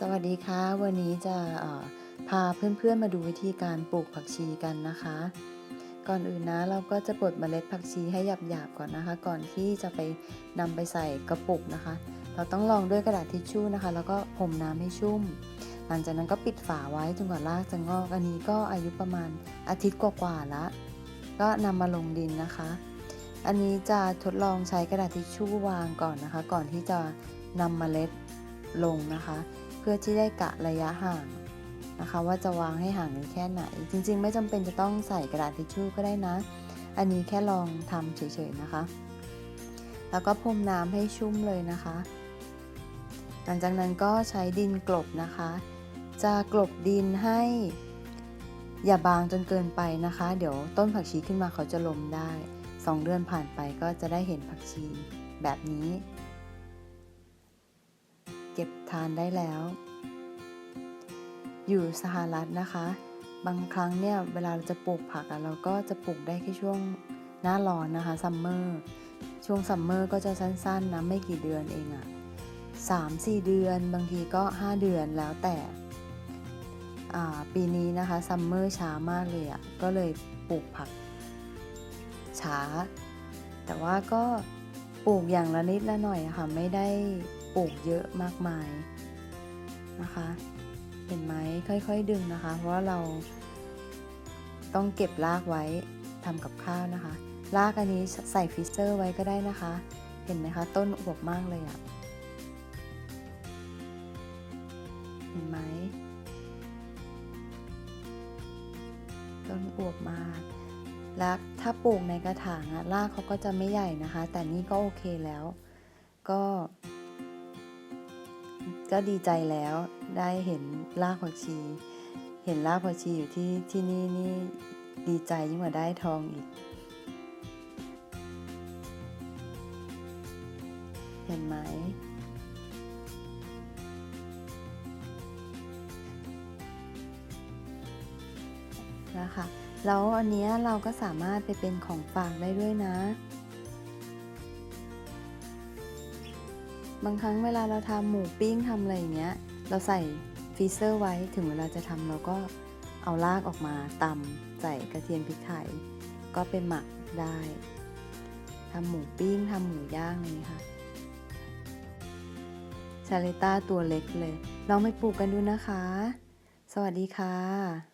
สวัสดีค่ะ วันนี้จะเอ่อพาเพื่อนๆมาดูวิธีการปลูกผักชีกันนะคะ ก่อนอื่นนะเราก็จะบดเมล็ดผักชีให้หยาบๆก่อนนะคะ ก่อนที่จะไปนำไปใส่กระปุกนะคะ เราต้องรองด้วยกระดาษทิชชู่นะคะ แล้วก็พรมน้ำให้ชุ่ม หลังจากนั้นก็ปิดฝาไว้จนกว่ารากจะงอกอันนี้ก็อายุประมาณอาทิตย์กว่าๆละก็นำมาลงดินนะคะ อันนี้จะทดลองใช้กระดาษทิชชู่วางก่อนนะคะ ก่อนที่จะนำเมล็ดลงนะคะ พื่อที่ได้กะระยะห่างนะคะ ว่าจะวางให้ห่างกันแค่ไหน จริง ๆ ไม่จำเป็นจะต้องใส่กระดาษทิชชู่ก็ได้นะ อันนี้แค่ลองทำเฉยๆนะคะ แล้วก็พรมน้ำให้ชุ่มเลยนะคะ หลังจากนั้นก็ใช้ดินกลบนะคะ จะกลบดินให้ อย่าบางจนเกินไปนะคะ เดี๋ยวต้นผักชีขึ้นมาเขาจะล้มได้ 2 เดือนผ่านไปก็จะได้เห็นผักชีแบบนี้ เก็บทานได้แล้ว อยู่สหรัฐนะคะ บางครั้งเนี่ยเวลาเราจะปลูกผักอะเราก็จะปลูกได้แค่ช่วงหน้าร้อนนะคะซัมเมอร์ช่วงซัมเมอร์ก็จะสั้นๆนะไม่กี่เดือนเองอะสามสี่เดือนบางทีก็ 5 เดือนแล้วแต่ปีนี้นะคะซัมเมอร์ช้ามากเลยอะก็เลยปลูกผักช้า แต่ว่าก็ปลูกอย่างละนิดละหน่อยะค่ะไม่ได้ ปลูกเยอะมากมายนะคะ เห็นไหมค่อยๆดึงนะคะ เพราะว่าเราต้องเก็บรากไว้ทำกับข้าวนะคะ รากอันนี้ใส่ฟรีเซอร์ไว้ก็ได้นะคะ เห็นไหมคะ ต้นอวบมากเลยอะ่ะเห็นไหมต้นอวบมากแล้วถ้าปลูกในกระถางอะรากเขาก็จะไม่ใหญ่นะคะ แต่นี่ก็โอเคแล้ว ก็ ก็ดีใจแล้วได้เห็นรากผักชี เห็นรากผักชีอยู่ที่ที่นี่นี่ดีใจยิ่งกว่าได้ทองอีก เห็นไหม นะคะ แล้วอันนี้เราก็สามารถไปเป็นของฝากได้ด้วยนะ บางครั้งเวลาเราทำหมูปิ้งทำอะไรอย่างเงี้ย เราใส่ฟรีเซอร์ไว้ถึงเวลาจะทำเราก็เอารากออกมาตำใส่กระเทียมพริกไทย ก็เป็นหมักได้ทำหมูปิ้งทำหมูย่างเลยค่ะ ชาเลต้าตัวเล็กเลย ลองไปปลูกกันดูนะคะ สวัสดีค่ะ